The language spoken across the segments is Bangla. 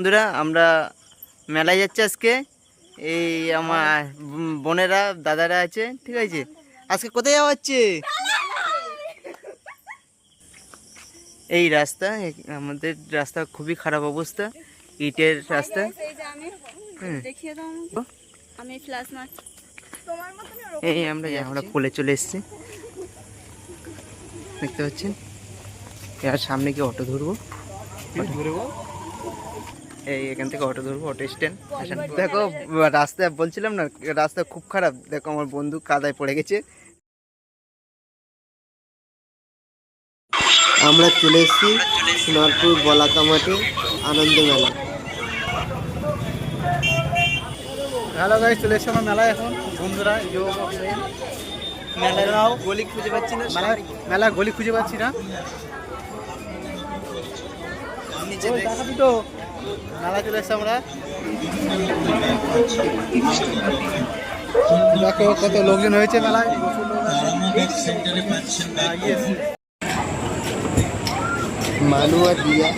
বন্ধুরা আমরা মেলায় যাচ্ছি আজকে। এই আমার বোনেরা দাদারা আছে ঠিক আছে? আজকে কোথায় যাওয়া হচ্ছে? এই রাস্তা আমাদের রাস্তা খুবই খারাপ অবস্থা ইটের রাস্তা। এই আমরা আমরা কোলে চলে এসেছি। দেখতে পাচ্ছেন? এর সামনে কি অটো ধরবো। ধরবো? এই এখান থেকে অটো ধরবো অটো স্ট্যান্ড দেখো রাস্তা বলছিলাম না রাস্তা খুব খারাপ। দেখো আমার বন্ধু কাদায় পড়ে গেছে। আমরা চলে এসেছি সোনারপুর বলাকা মাঠে আনন্দ মেলা। হ্যালো গাইস চলে এসেছে আমার মেলায় এখন। বন্ধুরা যোগ মেলার গলি খুঁজে পাচ্ছি না মেলা মেলা গলি খুঁজে পাচ্ছি না। নিচে দেখাবি তো মেলা চলে এসেছে আমরা দেখো কত লোকজন হয়েছে মেলায়. মানু আর দিয়া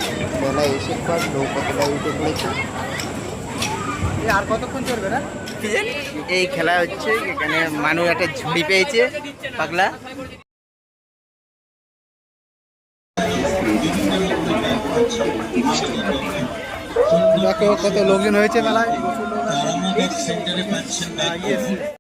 মেলায় এসে পর নৌকাতলায় উঠে পড়েছে আর কতক্ষণ চলবে না? এই খেলা হচ্ছে এখানে মানুষ একটা ঝুড়ি পেয়েছে পাগলা দেখো কত লোকজন হয়েছে মেলায়?